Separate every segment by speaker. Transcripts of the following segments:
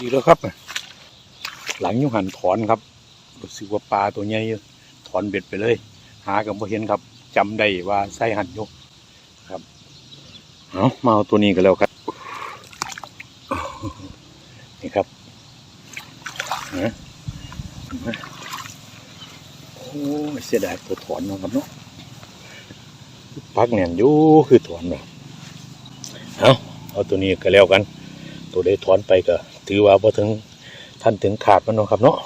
Speaker 1: ดีแล้วครับ หลังยุหันถอนครับรู้สึกว่าปลาตัวใหญ่ยู่ถอนเบ็ดไปเลย หากับพอเห็นครับจำได้ว่าใส่หันยกครับเอามาเอาตัวนี้กันแล้วครับ นี่ครับนะโอ้เสียดายตัวถอนนะครับเนาะปักแหน่นอยู่คือถอนเนาะเอาเอาตัวนี้ก็แล้วกัน ตัวได้ถอนไปก็ ถือว่าพอถึงท่านถึงขาดมันนะครับเนาะ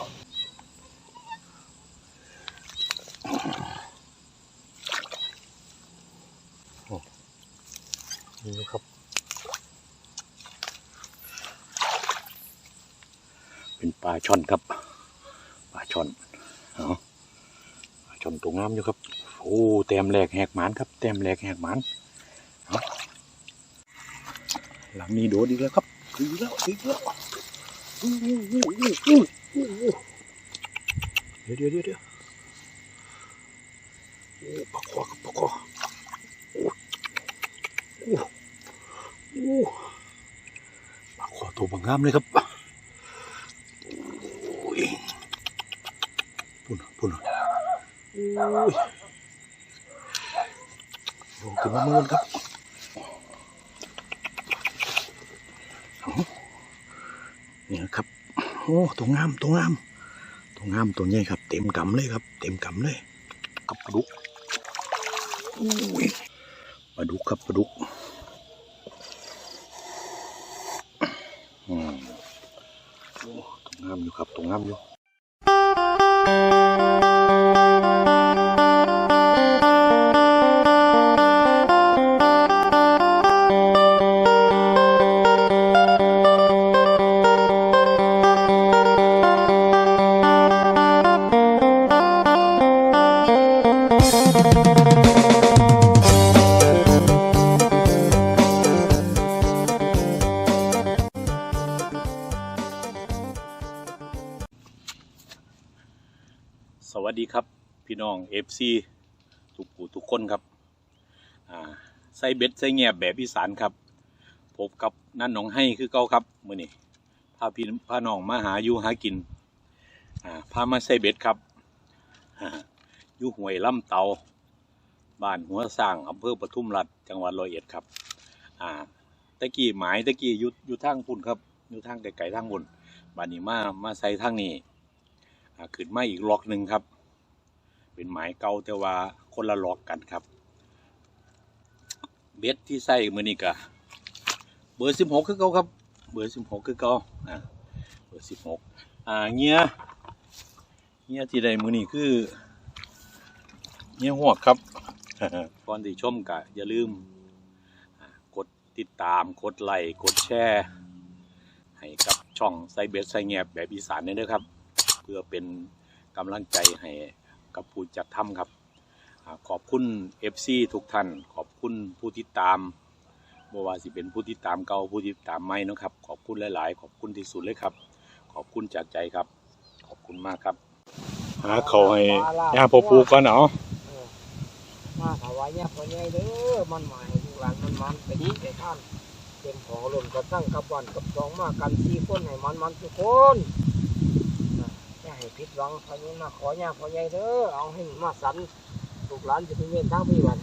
Speaker 1: นี่ครับเป็นปลาช่อนครับปลาช่อนเอาปลาช่อนตัวงามอยู่ครับโอ้เต็มแหลกแหกหมานครับเต็มแหลกแหกหมานเอาหลังนี้โดดอีกแล้วครับอีกแล้วอีกแล้ว เดี๋ยวเดี๋ยวเดี๋ยวโอ้ปลาคอปลาคอโอ้โอ้ปลาคอตัวบางงามเลยครับปุ่นปุ่นโอ้ยลงขึ้นมาเมื่อครับ เนี่ยครับ โอ้ตัวงามตัวงามตัวงามตัวใหญ่ครับ เต็มกำเลยครับ เต็มกำเลยกับปลาดุกปลาดุกครับปลาดุกอืมโอ้ตัวงามอยู่ครับตัวงามอยู่ น้องเอฟซีทุกผู้ทุกคนครับใส่เบ็ดใส่แงบแบบอีสานครับพบกับนั่นหนองให้คือเก่าครับมื่อนี้พาพี่พาน้องมาหาอยู่หากินพามาใส่เบ็ดครับอยู่ห้วยลำเตาบ้านหัวสร้างอำเภอปทุมรัฐจังหวัดร้อยเอ็ดครับตะกี้หมายตะกี้ยู่อยู่ทางพุ่นครับอยู่ทางไกลๆทางบนบ้านนี้มามาใส่ทางนี้ขึ้นมาอีกล็อกหนึ่งครับ เป็นหมายเก่าแต่ว่าคนละล็อกกันครับ เบ็ดที่ใส่มือนี่กะเบอร์สิบหกคือเก่าครับ เบอร์สิบหกคือเก่าอ่าเบอร์สิบหกอ่าเงี้ยเงี้ยที่ใดมือนี่คือเงี้ยหวกครับก่อนที่ชมกะอย่าลืมกดติดตามกดไลค์กดแชร์ให้กับช่องใส่เบ็ดใส่แงบแบบอีสานนี่ด้วยครับ เพื่อเป็นกำลังใจให้ กับผู้จัดทำครับอาขอบคุณ FC ทุกท่าน ขอบคุณผู้ติดตามบ่ว่าสิเป็นผู้ติดตามเก่าผู้ติดตามใหม่เนาะครับ ขอบคุณหลาย ๆ ขอบคุณที่สุดเลยครับ ขอบคุณจากใจครับ ขอบคุณมากครับ หาเขาให้ย่าพ่อปูก่อนเนาะ
Speaker 2: มาถวายเนี่ยพ่อใหญ่เด้อมันหมายลูกหลานมันมันไปดีไปท่านเต็มของหล่นกับตั้งกับวันกับสองมากันสี่คนให้มันมันทุกคนนะอย่า ให้ผิดหวังพ่อใหญ่มาขอเนี่ยพ่อใหญ่เด้อเอาให้มาสันลูกหลานจะเป็นเวรทางพี่หวัน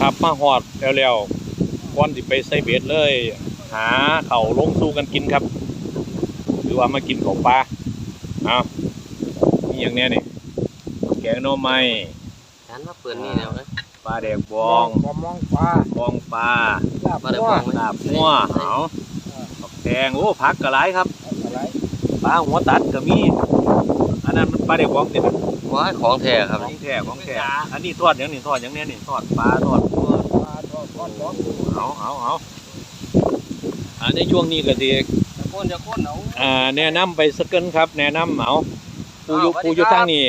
Speaker 1: ครับมาหอดแล้วๆก่อนที่ไปใส่เบ็ดเลย หาเขาลงสู้กันกินครับ หรือว่ามากินของปลาเอานี่อย่างเนี้ยนี่แกงหน่อไม้
Speaker 3: ฉันมาเปิดนี่แล้วนะ
Speaker 1: ปลาแดกบอง
Speaker 2: มองมองฟ้า
Speaker 1: บองปลา
Speaker 2: ลาบ
Speaker 3: มาได้
Speaker 2: ว่า
Speaker 3: บ้างไหม
Speaker 1: ลาบงัวเอาผักแดงโอ้ผักกระไรครับ
Speaker 2: อะไร
Speaker 1: ปลาหัวตัดก็มี อันนั้นมันปลาแดกบองติด
Speaker 3: ว้ายของแท้ครับ
Speaker 1: ของแท้ของแท้อันนี้ทอดอย่างนี้ทอดอย่างนี้นี่ทอดปลาทอดงัว
Speaker 2: ปลาทอดทอดทอด
Speaker 1: เอาเอาเอาอันในช่วงนี้ก็ดี
Speaker 3: จะก้นจะก้นเอา
Speaker 1: อ่าแนะนำไปสักเกินครับ แนะนำเอาผู้อยู่
Speaker 3: อ้าว
Speaker 1: ผู้อยู่
Speaker 3: สวัสดีครับ
Speaker 1: ทางนี้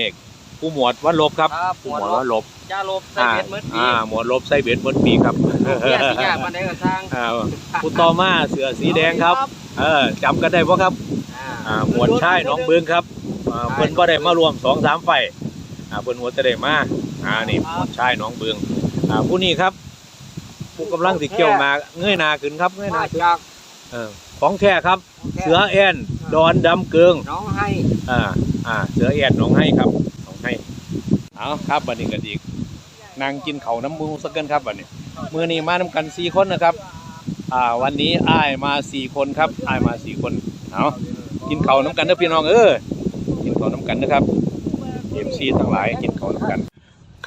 Speaker 1: ผู้หมวดวันลบครับ
Speaker 3: ครับ
Speaker 1: ผู้
Speaker 3: หัว
Speaker 1: หมวด
Speaker 3: ร
Speaker 1: วั
Speaker 3: ถ
Speaker 1: นลบ
Speaker 3: จ้าลบใส่
Speaker 1: อ่า
Speaker 3: เบ็ดมืดปี
Speaker 1: อ่าหมวดลบใส่เบ็ดเบิดปีครับ
Speaker 3: เนี่ยสิยากมันได้กระซัง
Speaker 1: อ่าผู้ต่อมาเสือสีแดงครับ เออจำกันได้ปะครับ อ่าหมวดชายหน้องเบืองครับอ่าเพิ่นก็ได้มารวมสองสามไฟอ่าเพิ่นหัวจะได้มาอ่านี่หมวดชายหน้องเบืองอ่าผู้นี้ครับ ผู้กำลังสิเกี่ยวมาเงยหนาขึ้นครับเงยหนา
Speaker 2: มา
Speaker 1: ขึ้น
Speaker 2: จาก
Speaker 1: เออพของแท้ครับ เสือแอนดอนดำเกิง
Speaker 2: น้องให้
Speaker 1: อ่า อ่า เสือแอนหน้องให้ครับหน้องให้ เอาครับบัดนี้กันอีก นางกินเขาวน้ำมูสักเกินครับบัดนี้มือนี้มาน้ำกันสี่คนนะครับ อ่า วันนี้อ้ายมาสี่คนครับอ้ายมาสี่คน เอา กินเขาวน้ำกันนะพี่น้องเออกินเขาวน้ำกันนะครับเอฟซีทั้งหลายกินเขาวน้ำกัน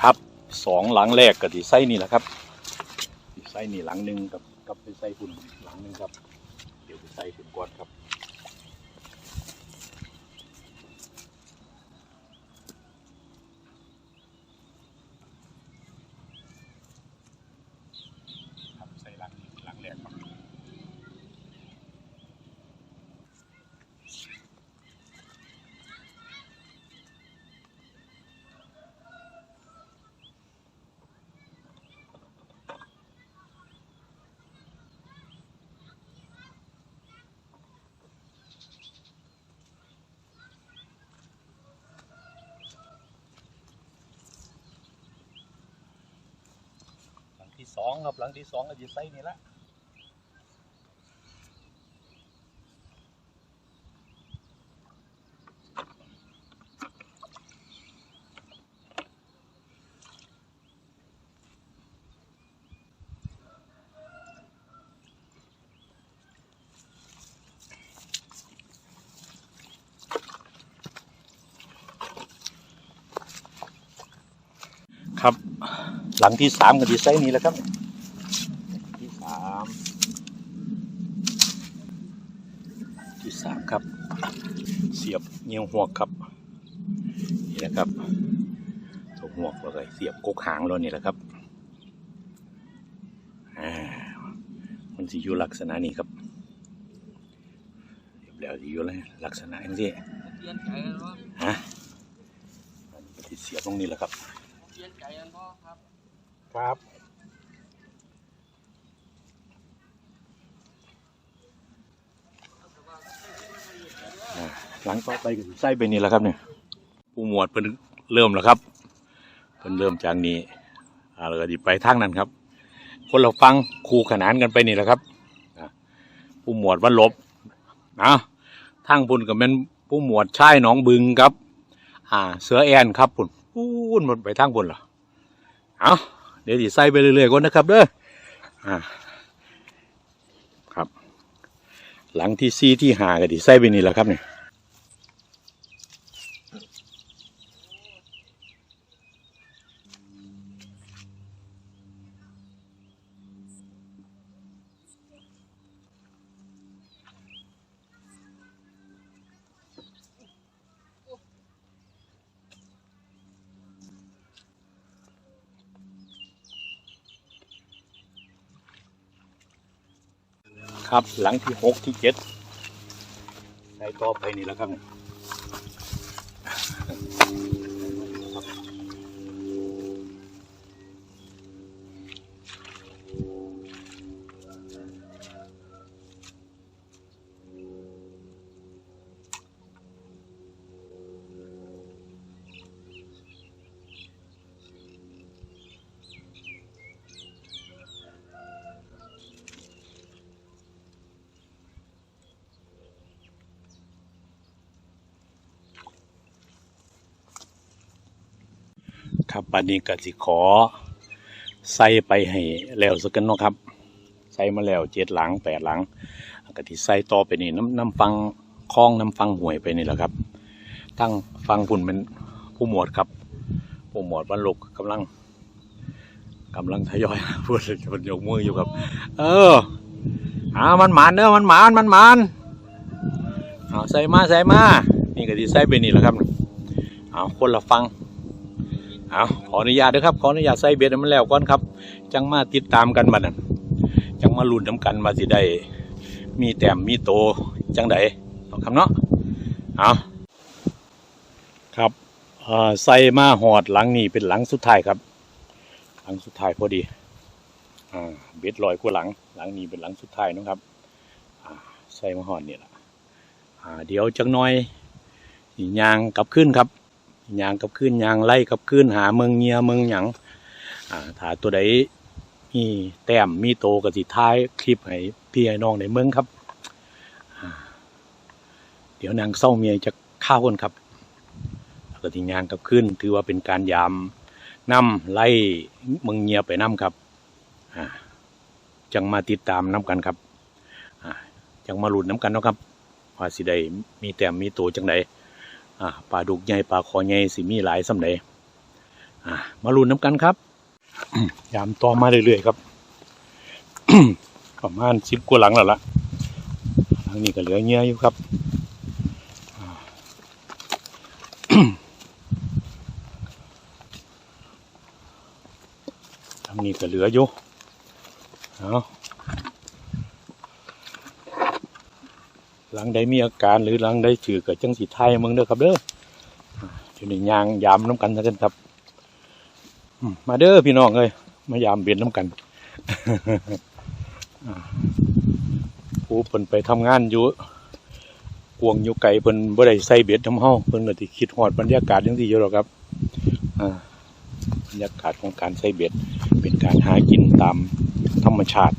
Speaker 1: ครับสองหลังแรกกับที่ไส้นี่แหละครับที่ไส้นี่หลังหนึ่งกับกับไปไส้หุ่นหลังหนึ่งครับ เดี๋ยวไปไส้หุ่นก่อนครับใส่หลังนี้หลังแรกครับ หลังที่ส องครับหลังที่สองก็จะใส่นี่ละครับ หลังที่สามก็จะใส่นี่แหละครับ ที่สามที่สามครับ เสียบเงี้ยวหัวกครับ นี่แหละครับตัวหัวกแล้วก็เสียบกกหางเรานี่แหละครับอ่ามันสิอยู่ลักษณะนี้ครับเรียบแล้วสิอยู่เลยลักษณะนี้
Speaker 3: เปลี่ยนใจกันบ่
Speaker 1: ฮะมันสิเสียบตรงนี้แหละครับ
Speaker 3: เปลี่ยนใจกันบ่ครับ
Speaker 1: ครับ หลังต่อไปก็ใส่ไปนี่แหละครับเนี่ยผู้หมวดเพิ่นเริ่มแล้วครับเพิ่นเริ่มจากนี้อ่าแล้วก็ดิไปทางนั้นครับ คนเราฟังคูขนานกันไปนี่แหละครับอ่าผู้หมวดวันลบนะทางพุ่นก็เป็นผู้หมวดชายหนองบึงครับ อ่า เสือแอนครับพุ่นพูนหมดไปทางพุ่นเหรอเอาเดี๋ยวดิใส่ไปเรื่อยๆก่อนนะครับเด้ออ่าครับ หลังที่ซีที่หาก็ดิใส่ไปนี่แหละครับเนี่ย ครับ หลังที่หกที่เจ็ดใส่ต่อไปนี่แหล้วครับ บบัดนี้ก็สิขอ ใส่ไปให้แล้วสักกันเนาะครับ ใส่มาแล้วเจ็ดหลังแปดหลังก็ที่ใส่ต่อไปนี่น้ำน้ำฟังคลองน้ำฟังห่วยไปนี่แหละครับ ทั้งฟังพุ่นเป็นผู้หมวดครับ ผู้หมวดบรรลุกกำลังกำลังทยอยพูดเลยมันยกมืออยู่ครับ เอออ่ามันหมานเด้อมันหมานมันหมานเอาใส่มาใส่มานี่ก็ที่ใส่ไปนี่แหละครับเอาคนละฟัง เอาขออนุญาตด้วยครับ ขออนุญาตใส่เบ็ดมันแล้วก่อนครับ จังมาติดตามกันบัดนั้นจังมาลุ้นน้ำกันมาสิได้ มีแต้มมีโตจังไดเอาคำเนาะเอาครับใส่มาหอดหลังนี้เป็นหลังสุดท้ายครับ หลังสุดท้ายพอดีอเบ็ดลอยกว่าหลัง หลังนี้เป็นหลังสุดท้ายนะครับใส่มาหอดนี่แหละอ่าเดี๋ยวจังน้อยสิยางกลับขึ้นครับ ยางกับขึ้นยางไล่กับขึ้นหาเมืองเงียเมืองหยังอ่าถ้าตัวใดมีแต้มมีโตกับสิท้ายคลิปให้พี่ให้น้องในเมืองครับ เดี๋ยวนางเศร้าเมียจะข้าวคนครับก็ทิ้งยางกับขึ้น ถือว่าเป็นการยามนํไล่เมึงเงียไปนํครับจังมาติดตามน้กันครับจังมาหลุดน้กันนะครับว่าสิได้มีแต้มมีตัวจังได อ่าปลาดุกใหญ่ปลาคอใหญ่สิมีหลายสำใดอ่ามาลุดน้กันครับยามต่อมาเรื่อยๆครับประมาณสิบกว่าหลังแล้วล่ะหลังนี้ก็เหลือเงี้ยอยู่ครับอ่าทางนี้ก็เหลืออยู่เอา หลังใดมีอาการหรือหลังใดจือก็จังสีไทยมึงเด้อครับเด้อเดินี้ยางยามน้ำกันซะกันครับมาเด้อพี่น้องเอ้ยมายามเบียนน้ำกันผู้เพิ่นไปทำงานอยู่กวงอยู่ไกลเพิ่นบ่ได้ใส่เบ็ดทำเฮาเพิ่นก็สิคิดฮอดบรรยากาศจังซี่อยู่หรอกครับบรรยากาศของการใส่เบ็ดเป็นการหากินตามธรรมชาติ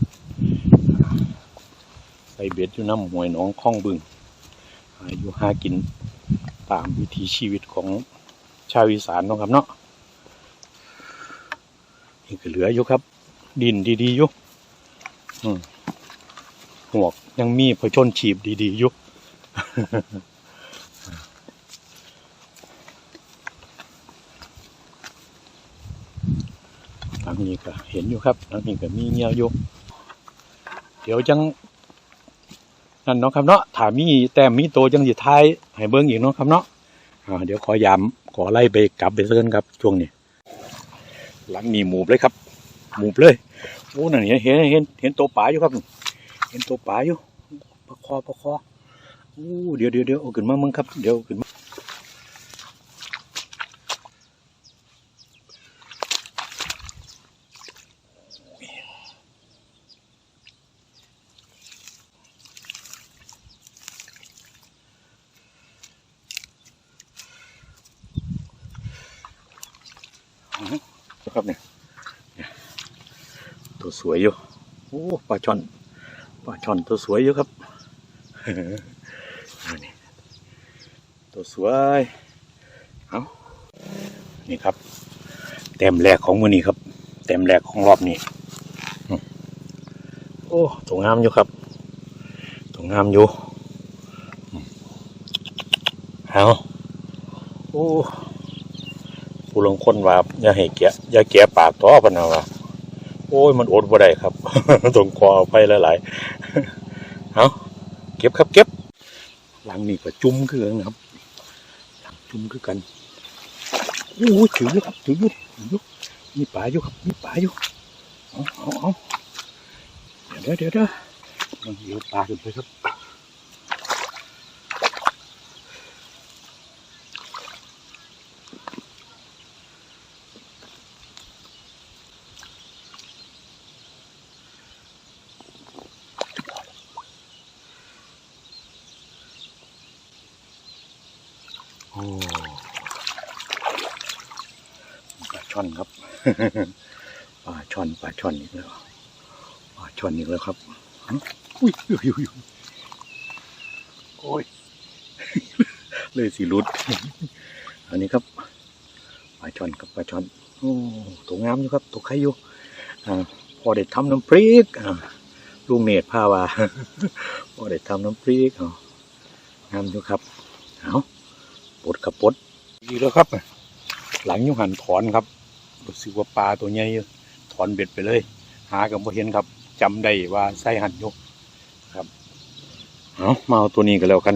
Speaker 1: ใส่เบ็ดอยู่น้ำหวยหนองคลองบึงอยู่หากินตามวิถีชีวิตของชาวอีสานนะครับเนาะนี่ก็เหลืออยู่ครับ ดินดีๆอยู่อืมหวกยังมีผชนฉีบดีๆอยู่ทางนี้ก็เห็นอยู่ครับทางนี้ก็มีเงี้ยวอยู่เดี๋ยวจัง นั่นเนาะครับเนาะถามมีแต้มมีโตจังสิท้ายให้เบิ่งอีกเนาะครับเนาะเดี๋ยวขอย้ำขอไล่ไปกลับไปเซินครับช่วงนี้ หลังมีหมูบเลยครับ หมูบเลยโอ้นั่นเห็นเห็นเห็นเห็นตัวป่าอยู่ครับ เห็นตัวป่าอยู่ประคอประคอโอ้เดี๋ยวเดี๋ยวเดี๋ยวเอาขึ้นมามึงครับเดี๋ยวเอาขึ้นมา ครับเนี่ยเนี่ยตัวสวยอยู่ โอ้ปลา ช่อนปลาช่อนตัวสวยอยู่ครับอันนี้ตัวสวยเอานี่ครับเต็มแรกของมือนี้ครับเต็มแรกของรอบนี้อืมโอ้ตัวงามอยู่ครับตัวงามอยู่อืมเอาโอ้ผู้ลงคนว่าอย่าให้แกะอย่าแกะปากต่อพะนะว่า โอ้ยมันอดบ่ได้ครับต้องขออภัยหลายๆเอาเก็บครับเก็บหลังนี่ก็จุ่มคือกันครับหลังจุ่มคือกันโอ้ยถืออยู่ครับถืออยู่ถืออยู่มีปลาอยู่ครับมีปลาอยู่เอาเอาเอาเดี๋ยวเดี๋ยวเดี๋ยวมันเดี๋ยวปลาขึ้นไปครับ ช่อนครับปลาช่อนปลาช่อนอีกแล้วปลาช่อนอีกแล้วครับหึอุ้ยอุ้ยอุ้ยอุ้ยโอ้ยเลยสีรุด อันนี้ครับปลาช่อนกับปลาช่อนโอ้ตัวงามอยู่ครับตัวไข่อยู่อ่าพอได้ทำน้ำพริกอ่าลุงเนตรพาว่าพอได้ทำน้ำพริกเอางามอยู่ครับเอาปลดกับปลดดีแล้วครับ หลังอยุหันถอนครับ รู้สึกว่าปลาตัวใหญ่ถอนเบ็ดไปเลย หากับพอเห็นครับจำได้ว่าใส่หันอยกครับเอามาเอาตัวนี้กันแล้วกัน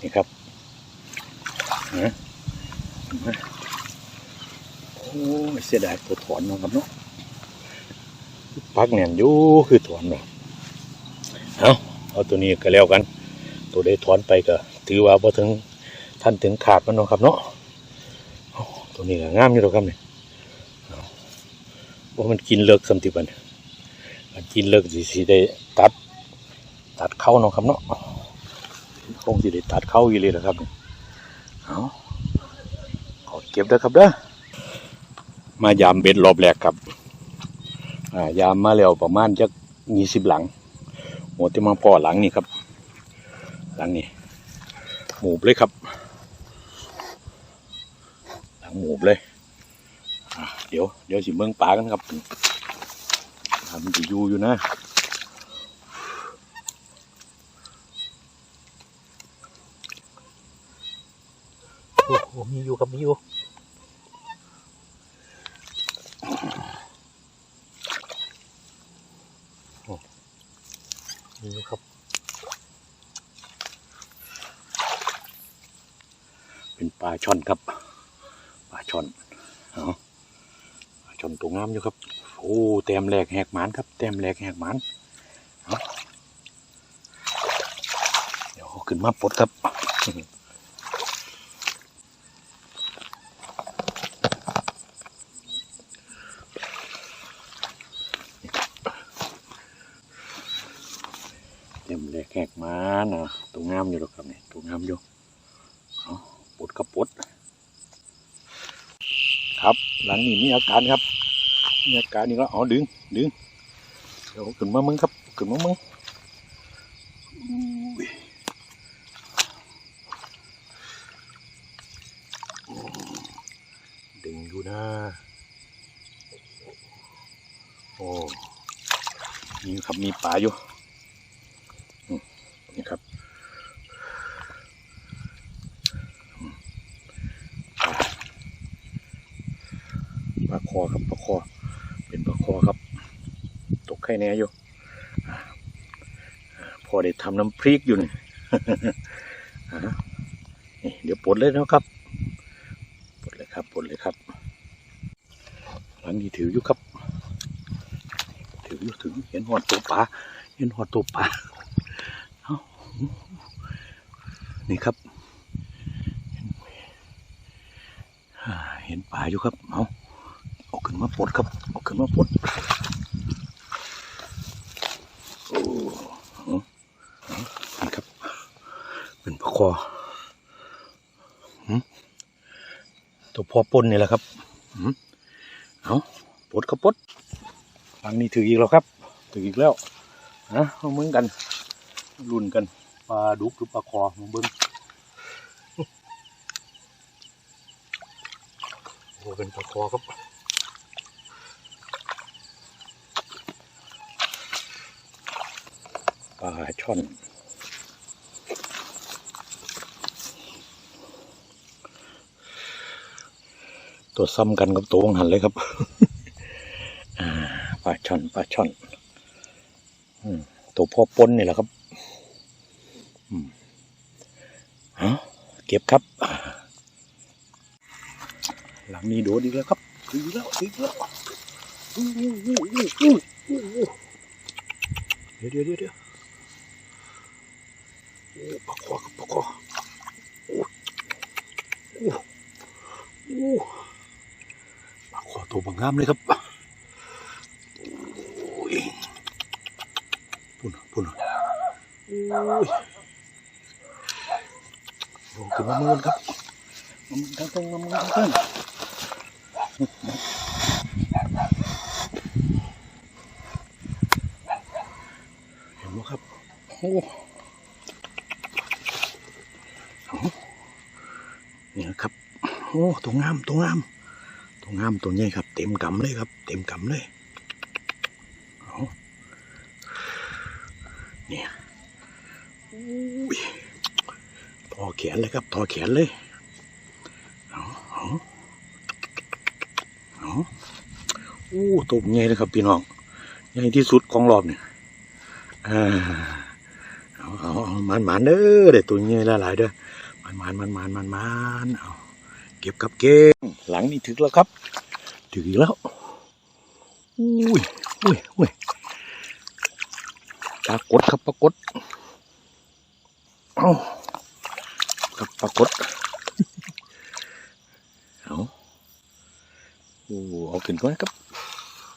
Speaker 1: นี่ครับนะโอ้เสียดายตัวถอนนะครับเนาะปักแหน่นอยู่คือถอนเนาะเอาเอาตัวนี้ก็แล้วกัน ตัวได้ถอนไปก็ ถือว่าพอถึง ท่านถึงขาดมันเนาะครับเนาะตัวนี้งามอยู่แล้วครับเนี่ยว่ามันกินเลิกสัมติบันมันกินเลิกสิสิได้ตัด ตัดเข้าเนาะครับเนาะคงสิได้ตัดเข้าอยู่เลยนะครับเนี่ยเอาขอเก็บเด้ครับเด้อมายามเบ็ดรอบแรกครับอ่ายามมาแล้วประมาณจักยี่สิบหลังหัวเต็มาพอหลังนี่ครับ หลังนี่หมูเลยครับ หลังหมูบเลยอะเดี๋ยวเดี๋ยวสิเมืองปลากันครับทำจะอยู่อยู่นะโอ้โหมีอยู่ครับมีอยู่มีอยู่ครับเป็นปลาช่อนครับปลา ช่อนเอาช่อนตัวงามอยู่ครับ โอ้เต็มแหลกแหกหมานครับเต็มแหลกแหกหมานเอาเดี๋ยวขึ้นมาปลดครับเต็มเลยแขกหมานนะตัวงามอยู่หรอกครับนี่ตัวงามอยู่เอาปลดกระปลดครับ หลังนี้มีอาการครับ มีอาการนี่ก็เอดึงดึงเดี๋ยวขึ้นมามึงครับขึ้นมามึงดึงอยู่นะโอ้นี่ครับมีปลาอยู่ นี่ครับอืมปลาคอครับปลาคอ เป็นปลาคอครับ ตกไข่ แน่อยู่พอได้ทำน้ำพริกอยู่นี่นี่เดี๋ยวปลดเลยนะครับปลดเลยครับปลดเลยครับหลังนี้ถืออยู่ครับ ถืออยู่ถึงเห็นหอดตัวปลาเห็นหอดตัวปลา นี่ครับ อ่าเห็นป่าอยู่ครับ เอาเอาขึ้นมาปลดครับ เอาขึ้นมาปลดโอ้เอาเอานี่ครับ เป็นปลา คอตัวพอปนนี่แหละครับเอาปดครับปลดทางนี้ถืออีกแล้วครับ ถืออีกแล้วนะเอาเหมือนกันรุ่นกันปลาดุกหรือปลาคอมาเบิ้งโอ้เป็นปลาคอครับปลาช่อน ตัวซ้ำกันกับตัวงหันเลยครับปลาช่อนปลาช่อนตัวพ่อปนนี่แหละครับเก็บครับ หลังนี้โดดอีกแล้วครับอีกแล้วอีกแล้วเดี๋ยวเดี๋ยวเดี๋ยวเดี๋ยวโอ้ปลาคอครับปลาคอโอ้โอ้ ตัวบางงามเลยครับปุ่นปุ่นโอ้ยโอ้ขึ้นมาเมือนครับมาเมือนทางตรงมาเมือนทางตรงเห็นไหมครับโอ้โหนี่นะครับ โอ้ตัวงามตัวงาม ตัวงามตัวใหญ่ครับ เต็มกำเลยครับ เต็มกำเลยเอาเนี่ยอุ้ยทอแขนเลยครับทอแขนเลยเอาเอาเอาอู้ตัวใหญ่เลยครับพี่น้องใหญ่ที่สุดของรอบเนี่ยอ่าเอาเอามันมันเด้อเด็ดตัวใหญ่ละหลายเด้อมันมันมันมันมันมันเอา ก็บกับเก็บหลังนี่ถึกแล้วครับ ถึกอีกแล้วอุ้ยอุ้ยอุ้ยปรากฏครับปรากฏเอาครับปรากฏเอาโอ้เอาขึ้นก่อนครับ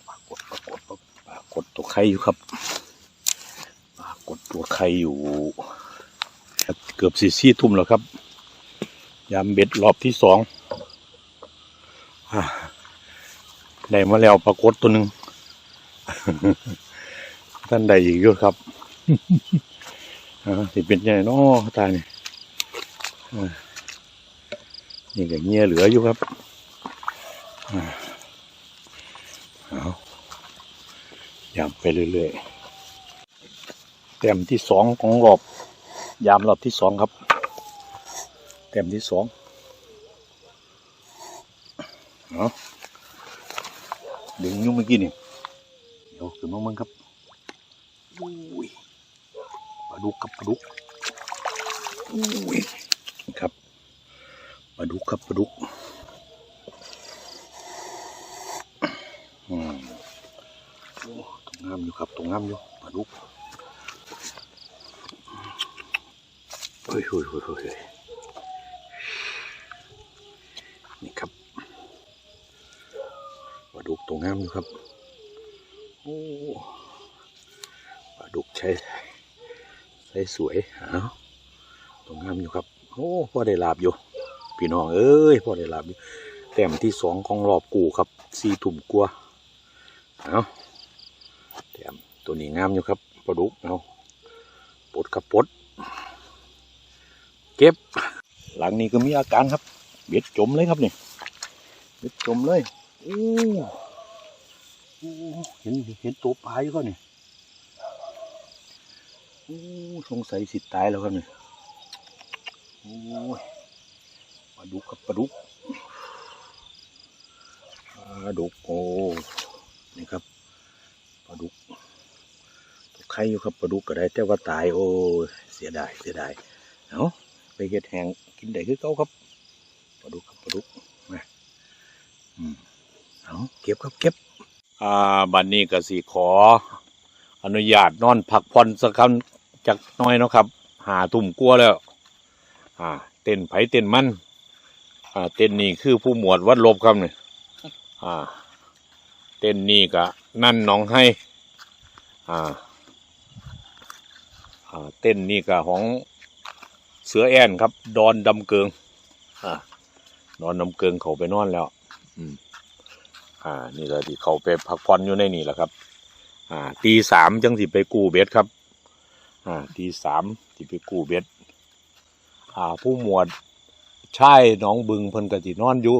Speaker 1: ปรากฏปรากฏปรากฏตัวไข่อยู่ครับปรากฏตัวไข่อยู่เกือบสี่สี่ทุ่มแล้วครับยามเบ็ดรอบที่สองอ่า ได้มาแล้วปรากฏตัวหนึ่งท่านใดอีกยู่ครับอ่าสิเป็นยังไงเนาะตาเนี่ยนี่ก็เงี้ยเหลืออยู่ครับอ่าเอายามไปเรื่อยๆแต้มที่สองของรอบ ยามรอบที่สองครับแต้มที่สองเอา ดึงยุ่งเมื่อกี้นี่เดี๋ยวขึ้นมาเมืองครับอุ้ยปลาดุกครับปลาดุกอุ้ยครับปลาดุกครับปลาดุกอืมโอ้ตรงงามอยู่ครับตรงงามอยู่ปลาดุกเฮ้ยเฮ้ยเฮ้ยเฮ้ยเฮ้ยนี่ครับ ลาดุกตรงงามอยู่ครับ โอ้ปลาดุกใช้ใช้สวยเอาตรงงามอยู่ครับ โอ้พ่อได้ลาบอยู่ พี่น้องเอ้ยพ่อได้ลาบอยู่แต้มที่สองของรอบกูครับสี่ถุ่มกลัวเอาแต้มตัวนี้งามอยู่ครับปลาดุกเอาปดครับปดเก็บ หลังนี้ก็มีอาการครับ เบ็ดจมเลยครับนี่เบ็ดจมเลย โอ้โอ้เห็นเห็นตัวปลาอยู่ก็เนี่ยโอ้สงสัยสิตายแล้วครับเนี่ยโอ้ยปลาดุกครับปลาดุกปลาดุกโอ้นี่ครับปลาดุกตัวไข่อยู่ครับปลาดุกก็ได้แต่ว่าตายโอ้เสียดายเสียดายเอาะไปเห็ดแหงกินได้คือเก่าครับปลาดุกครับปลาดุกมาอืม เอาเก็บครับเก็บอ่าบัดนนี้ก็สิขอ อนุญาตนอนพักผ่อนสักคำจักน้อยเนาะครับ หาตุ่มกลัวแล้ว อ่า เต้นไผเต้นมัน อ่า เต้นนี่คือผู้หมวดวัดลบครับเนี่ยอ่า เต้นนี่ก็นั่นน้องให้ อ่า อ่า เต้นนี่ก็ของเสือแอนครับ ดอนดำเกิง อ่า ดอนดำเกิงเขาไปนอนแล้ว อืม อ่า นี่ก็ที่เขาไปพักผ่อนอยู่ในนี่แหละครับ อ่า ตีสามจังสิไปกู้เบ็ดครับ อ่า ตีสามสิไปกู้เบ็ด อ่า ผู้หมวดชายน้องบึงเพิ่นก็สินอนอยู่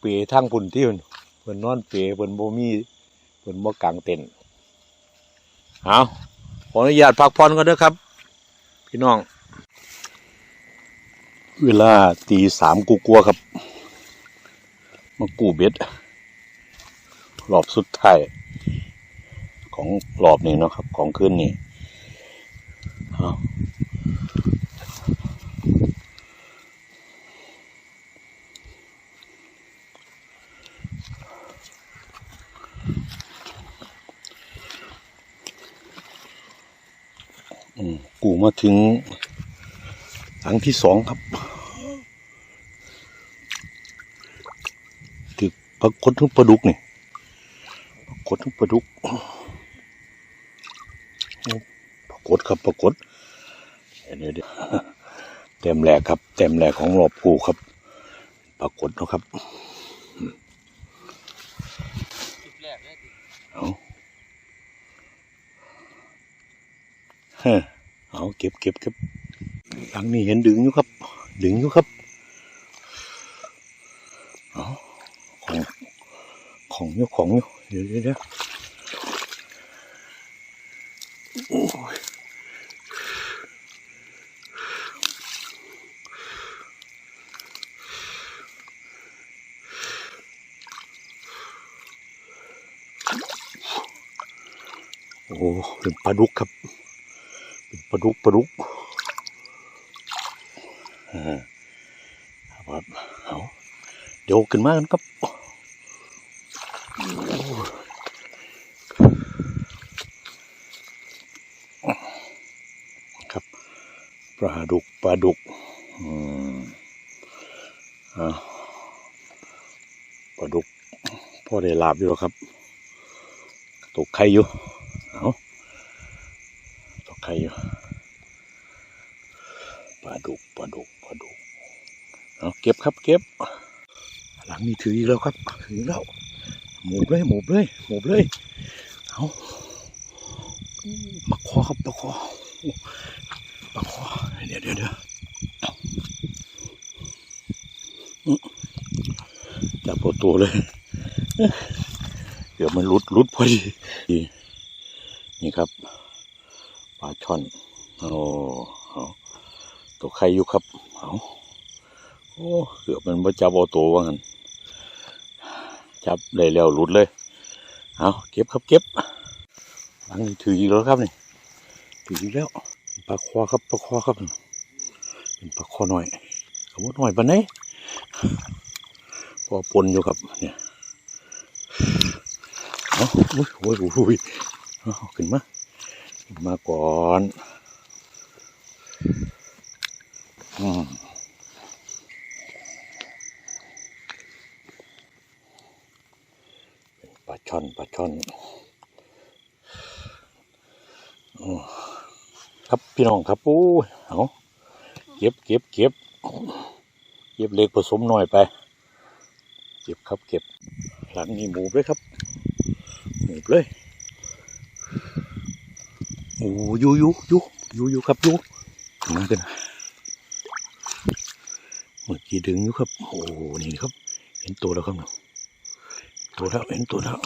Speaker 1: เปรทั้งพุ่นที่เพิ่นเพิ่นนอนเปรเพิ่นบ่มีเพิ่นบ่กางเต็นท์เอาขออนุญาตพักผ่อนก่อนเด้อครับ พี่น้อง เวลาตีสามกูกลัวครับ มากู้เบ็ด รอบสุดท้ายของรอบนี้นะครับ ของคืนนี้เอาอืมกูมาถึงหลังที่สองครับถึกปรากฏทุกปลาดุกนี่ ปรากปลาดุกปรากฏครับปรากฏเดี๋ยวเดี๋ยวเต็มแหลกครับ เต็มแหลกของรอบกูครับ ปรากฏนะครับ
Speaker 3: เอา
Speaker 1: เฮ้อเอาเก็บเก็บเก็บหลังนี้เห็นดึงอยู่ครับ ดึงอยู่ครับเอา ของอยู่ของอยู่เดี๋ยวเดี๋ยวเดียวโอ้ยโอ้เป็นปลาดุกครับ เป็นปลาดุกปลาดุกอ่าครับเอาเดี๋ยวขึ้นมากันครับ ปลาดุกปลาดุกอืมอ่าปลาดุกพ่อได้ลาบอยู่แล้วครับตกไข่อยู่เอาตกไข่อยู่ปลาดุกปลาดุกปลาดุกเอาเก็บครับเก็บ หลังนี้ถืออีกแล้วครับถือแล้วหมูบเลยหมูบเลยหมูบเลยเอาปลาคอครับปลาคอ ดี๋ยวเดี๋ยวเดี๋ยวจับปวตัวเลย เดี๋ยวมันหลุดหลุดพอดีนี่ครับปลาช่อนโอ้ตัวใครอยู่ครับเอาโอ้เกือบมันมาจับเอาตัวว่างันจับได้แล้วหลุดเลย เอาเก็บครับเก็บหลังนี้ถืออีกแล้วครับนี่ถืออีกแล้วปลาคอครับปลาคอครับ เป็นปลาคอหน่อยขมดหน่อยปานไหนพอปนอยู่ครับเนี่ยเอาอุ้ยโอ้ยโอ้ยโอ้ยขึ้นมาขึ้นมาก่อนอืมเป็นปลาช่อนปลาช่อนอครับพี่น้องครับโอ้เอา เก็บเก็บเก็บเก็บเล็กผสมหน่อยไป เก็บครับเก็บ หลังนี้หมูเลยครับ หมูเลยโอ้ยูยูยูยูยูครับยูมากันเมื่อกี้ดึงอยู่ครับ โอ้นี่ครับ เห็นตัวแล้วครับตัวแล้วเห็นตัวแล้ว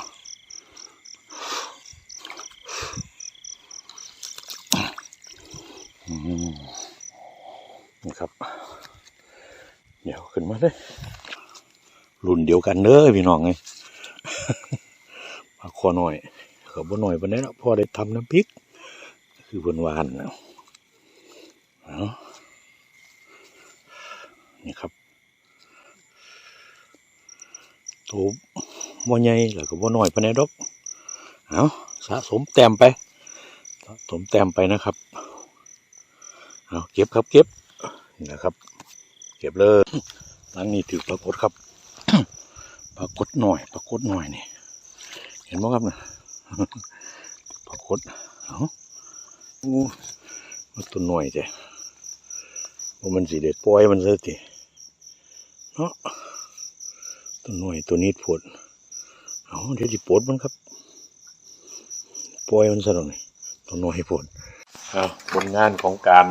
Speaker 1: อืมนี่ครับ เดี๋ยว ขึ้นมาเลยรุ่นเดียวกันเด้อพี่น้องไงปลาคอหน่อยเขาบ่หน่อยปานนี้นะพอได้ทำน้ำพริก คือหวานวานนะเนี่ครับตัวบ่ใหญ่แล้วก็บ่น้อยปานนี้ดอกเอาสะสมแต้มไปสะสมแต้มไปนะครับเอาเก็บครับเก็บนะครับ เก็บเลย หลังนี้ถือปรากฏครับ ปรากฏหน่อย ปรากฏหน่อยนี่ เห็นไหมครับนะปรากฏเอาโอ้มันตัวหน่อยจ้ะว่ามันสีเด็ดปล่อยมันซะทีเนาะตัวหน่อยตัวนี้ปวดเอาเดี๋ยวจะปวดมันครับปล่อยมันซะหน่อยตัวหน่อยปวดเอาผลงานของการ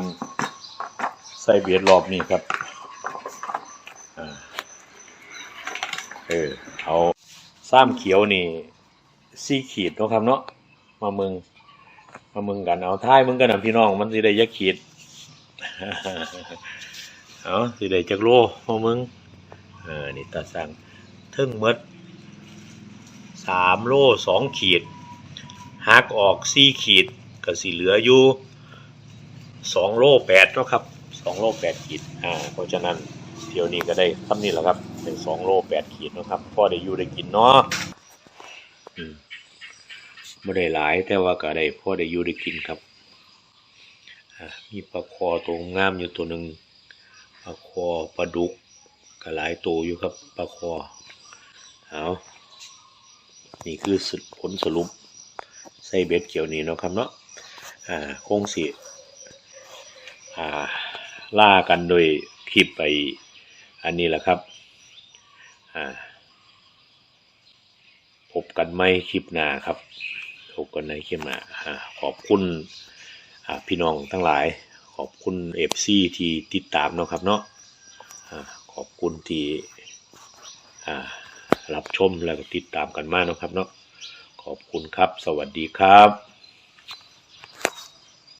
Speaker 1: ใส่เบียดรอบนี้ครับอ่า เออ เอาซ้ำเขียวนี่สี่ขีดนะครับเนาะมามึง มามึงกันเอาท้ายมึงกันนะพี่น้องมันสิได้ยักขีดเอาสิได้จักโลมามึงเออนี่ตาสั่งทึ่งมดสามโลสองขีดหักออกสี่ขีดก็สิเหลืออยู่สองโลแปดเนาะครับสองโลแปดขีดอ่าเพราะฉะนั้นเที่ยวนี้ก็ได้ทำนี่แหละครับ เป็นสองโลแปดขีดนะครับพอได้อยู่ได้กินเนาะไม่ได้หลายแต่ว่าก็ได้พอได้อยู่ได้กินครับมีปลาคอตัวงามอยู่ตัวหนึ่งปลาคอปลาดุกก็หลายตัวอยู่ครับปลาคอเอานี่คือผลสรุปใส่เบ็ดเกี่ยวนี้นะครับเนาะอ่าคงสิอ่าล่ากันโดยคลิปไปอันนี้แหละครับ พบกันไม่คลิปหน้าครับ พบกันในคลิปหน้าอขอบคุณพี่น้องทั้งหลาย ขอบคุณเอฟซีที่ติดตามนะครับเนาะขอบคุณที่รับชมแล้วก็ติดตามกันมากนะครับเนาะขอบคุณครับ สวัสดีครับ